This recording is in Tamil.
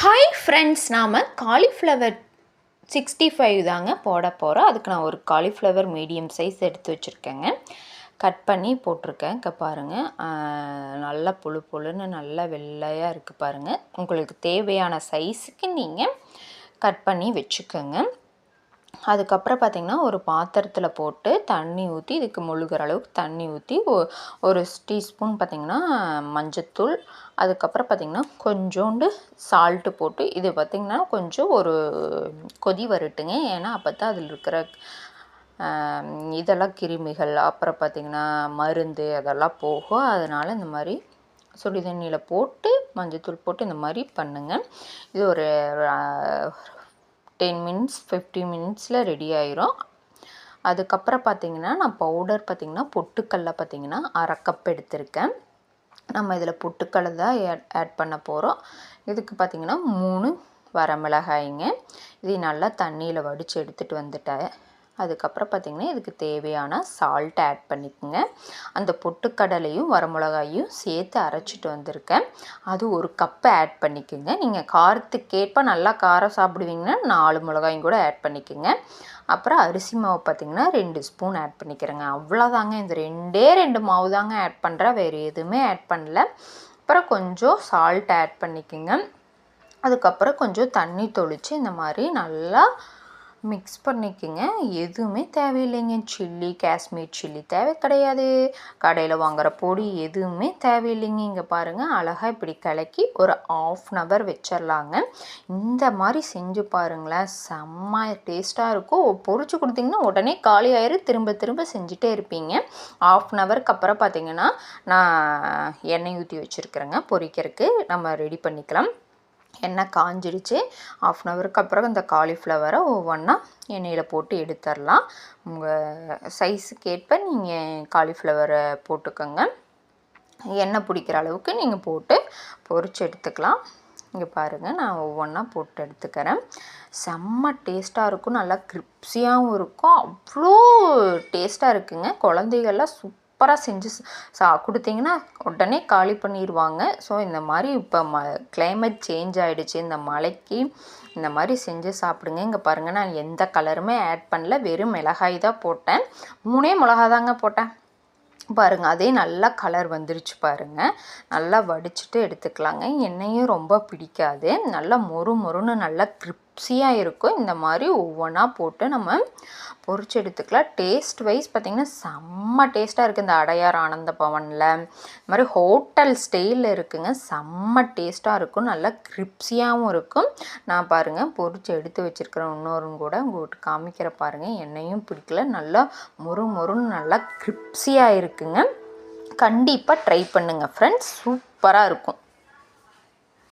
ஹாய் ஃப்ரெண்ட்ஸ் நாம் காலிஃப்ளவர் சிக்ஸ்டி ஃபைவ் தாங்க போட போகிறோம் அதுக்கு நான் ஒரு காலிஃப்ளவர் மீடியம் சைஸ் எடுத்து வச்சுருக்கேங்க. கட் பண்ணி போட்டிருக்கேன். இங்கே பாருங்கள் நல்லா புழு புழுன்னு நல்லா வெள்ளையாக இருக்குது பாருங்கள் உங்களுக்கு தேவையான சைஸுக்கு நீங்கள் கட் பண்ணி வச்சுக்கோங்க. அதுக்கப்புறம் பார்த்திங்கன்னா ஒரு பாத்திரத்தில் போட்டு தண்ணி ஊற்றி இதுக்கு முழுகிற அளவுக்கு தண்ணி ஊற்றி ஒரு டீஸ்பூன் பார்த்திங்கன்னா மஞ்சத்தூள் அதுக்கப்புறம் பார்த்திங்கன்னா கொஞ்சோண்டு சால்ட்டு போட்டு இது பார்த்திங்கன்னா கொஞ்சம் ஒரு கொதி வரட்டுங்க. ஏன்னா அப்போ தான் அதில் இருக்கிற இதெல்லாம் கிருமிகள் அப்புறம் பார்த்திங்கன்னா மருந்து அதெல்லாம் போகும். அதனால் இந்த மாதிரி சுடி தண்ணியில் போட்டு மஞ்சத்தூள் போட்டு இந்த மாதிரி பண்ணுங்கள் இது ஒரு டென் மினிட்ஸ் ஃபிஃப்டி மினிட்ஸில் ரெடி ஆயிரும். அதுக்கப்புறம் பார்த்திங்கன்னா நான் பவுடர் பார்த்திங்கன்னா பொட்டுக்கல்ல பார்த்திங்கன்னா அரை கப் எடுத்திருக்கேன். நம்ம இதில் பொட்டுக்கடலை தான் ஆட் பண்ண போகிறோம் இதுக்கு பார்த்திங்கன்னா மூணு வரமிளகாய்ங்க. இதை நல்லா தண்ணியில் வடித்து எடுத்துகிட்டு வந்துட்டேன். அதுக்கப்புறம் பார்த்திங்கன்னா இதுக்கு தேவையான சால்ட் ஆட் பண்ணிக்கோங்க. அந்த பொட்டுக்கடலையும் வரமிளகாயும் சேர்த்து அரைச்சிட்டு வந்திருக்கேன். அது ஒரு கப்பு ஆட் பண்ணிக்கோங்க. நீங்கள் காரத்துக்கேற்ப நல்லா காரம் சாப்பிடுவீங்கன்னா நாலு மிளகாயும் கூட ஆட் பண்ணிக்கோங்க. அப்புறம் அரிசி மாவு பார்த்திங்கன்னா ரெண்டு ஸ்பூன் ஆட் பண்ணிக்கிறேங்க. அவ்வளோதாங்க இந்த ரெண்டே ரெண்டு மாவு தாங்க ஆட் பண்ணுறேன் வேறு எதுவுமே ஆட் பண்ணல. அப்புறம் கொஞ்சம் சால்ட் ஆட் பண்ணிக்கோங்க. அதுக்கப்புறம் கொஞ்சம் தண்ணி தொளித்து இந்த மாதிரி நல்லா மிக்ஸ் பண்ணிக்கோங்க. எதுவுமே தேவையில்லைங்க. சில்லி காஷ்மீர் சில்லி தேவை கிடையாது. கடையில் வாங்குகிற பொடி எதுவுமே தேவையில்லைங்க. இங்கே பாருங்கள் அழகாக இப்படி கலக்கி ஒரு ஆஃப் அன் ஹவர் வச்சிடலாங்க இந்த மாதிரி செஞ்சு பாருங்களேன். செம்ம டேஸ்ட்டாக இருக்கும். பொறிச்சு கொடுத்தீங்கன்னா உடனே காலி ஆயிரு திரும்ப திரும்ப செஞ்சுட்டே இருப்பீங்க. ஆஃப் அன் ஹவருக்கு அப்புறம் பார்த்தீங்கன்னா நான் எண்ணெய் ஊற்றி வச்சுருக்குறேங்க. பொரிக்கிறதுக்கு நம்ம ரெடி பண்ணிக்கலாம். எண்ணெய் காஞ்சிடுச்சு ஆஃப் அன் ஹவருக்கு அப்புறம் இந்த காலிஃப்ளவரை ஒவ்வொன்றா எண்ணெயில் போட்டு எடுத்துடலாம் உங்கள் சைஸுக்கு ஏற்ப நீங்கள் காலிஃப்ளவரை போட்டுக்கோங்க. எண்ணெய் பிடிக்கிற அளவுக்கு நீங்கள் போட்டு பொறிச்சு எடுத்துக்கலாம். இங்கே பாருங்கள் நான் ஒவ்வொன்றா போட்டு எடுத்துக்கிறேன். செம்ம டேஸ்ட்டாக இருக்கும். நல்லா கிரிப்ஸியாகவும் இருக்கும். அவ்வளோ டேஸ்ட்டாக இருக்குங்க. குழந்தைகள்லாம் சூப் சூப்பராக செஞ்சு சா கொடுத்தீங்கன்னா உடனே காலி பண்ணிடுவாங்க ஸோ இந்த மாதிரி இப்போ ம கிளைமேட் சேஞ்ச் ஆகிடுச்சு இந்த மழைக்கு இந்த மாதிரி செஞ்சு சாப்பிடுங்க. இங்கே பாருங்கள் நான் எந்த கலருமே ஆட் பண்ணல. வெறும் மிளகாய் தான் போட்டேன். மூணே மிளகா தாங்க போட்டேன். பாருங்கள் அதே நல்லா கலர் வந்துருச்சு பாருங்கள் நல்லா வடிச்சிட்டு எடுத்துக்கலாங்க. எண்ணெயும் ரொம்ப பிடிக்காது. நல்லா மொறு மொறுன்னு நல்லா கிரிப்ஸியாக இருக்கும். இந்த மாதிரி ஒவ்வொன்றா போட்டு நம்ம பொறிச்சு எடுத்துக்கலாம். டேஸ்ட் வைஸ் பார்த்திங்கன்னா செம்ம டேஸ்ட்டாக இருக்குது இந்த அடையார் ஆனந்த பவனில். இந்த மாதிரி ஹோட்டல் ஸ்டேயில் இருக்குங்க. செம்ம டேஸ்ட்டாக இருக்கும். நல்லா கிரிப்ஸியாகவும் இருக்கும். நான் பாருங்கள் பொறிச்சு எடுத்து வச்சுருக்கிற இன்னொரும் கூட உங்கள்கிட்ட காமிக்கிற பாருங்கள் எண்ணெயும் பிடிக்கல. நல்லா மொறு மொறுன்னு நல்லா கிரிப்ஸியாக இருக்குங்க. கண்டிப்பாக ட்ரை பண்ணுங்கள் ஃப்ரெண்ட்ஸ் சூப்பராக இருக்கும்.